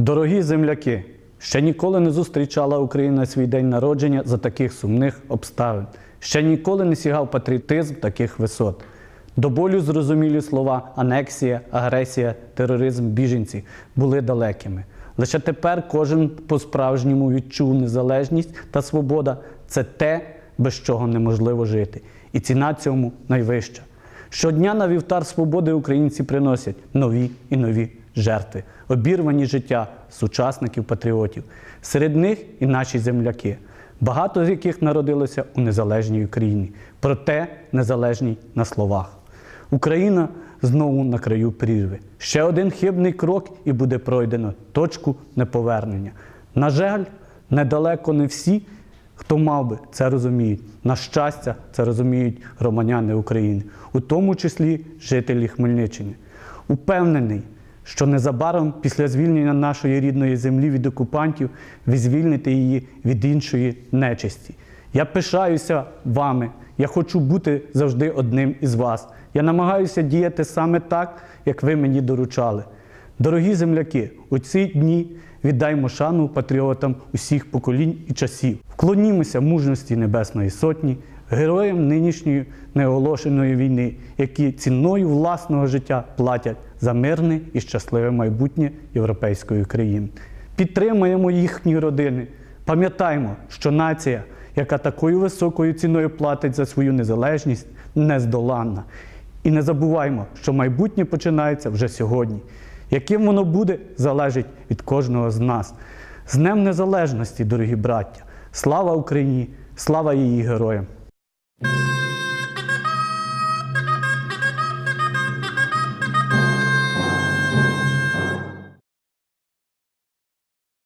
Дорогі земляки, ще ніколи не зустрічала Україна свій день народження за таких сумних обставин. Ще ніколи не сягав патріотизм таких висот. До болю зрозумілі слова анексія, агресія, тероризм, біженці були далекими. Лише тепер кожен по-справжньому відчув незалежність та свобода це те, без чого неможливо жити. І ціна цьому найвища. Щодня на вівтар свободи українці приносять нові і нові жертви, обірвані життя сучасників патріотів. Серед них і наші земляки, багато з яких народилося у незалежній Україні, проте незалежній на словах. Україна знову на краю прірви. Ще один хибний крок і буде пройдено точку неповернення. На жаль, недалеко не всі, хто мав би це розуміють. На щастя, це розуміють громадяни України, у тому числі жителі Хмельниччини. Упевнений, що незабаром після звільнення нашої рідної землі від окупантів ви звільните її від іншої нечисті. Я пишаюся вами. Я хочу бути завжди одним із вас. Я намагаюся діяти саме так, як ви мені доручали. Дорогі земляки, у ці дні віддаймо шану патріотам усіх поколінь і часів. Вклонімося мужності Небесної Сотні, героям нинішньої неоголошеної війни, які ціною власного життя платять за мирне і щасливе майбутнє європейської країни. Підтримаємо їхні родини. Пам'ятаймо, що нація, яка такою високою ціною платить за свою незалежність, нездоланна. І не забуваймо, що майбутнє починається вже сьогодні. Яким воно буде, залежить від кожного з нас. З Днем Незалежності, дорогі браття! Слава Україні! Слава її героям!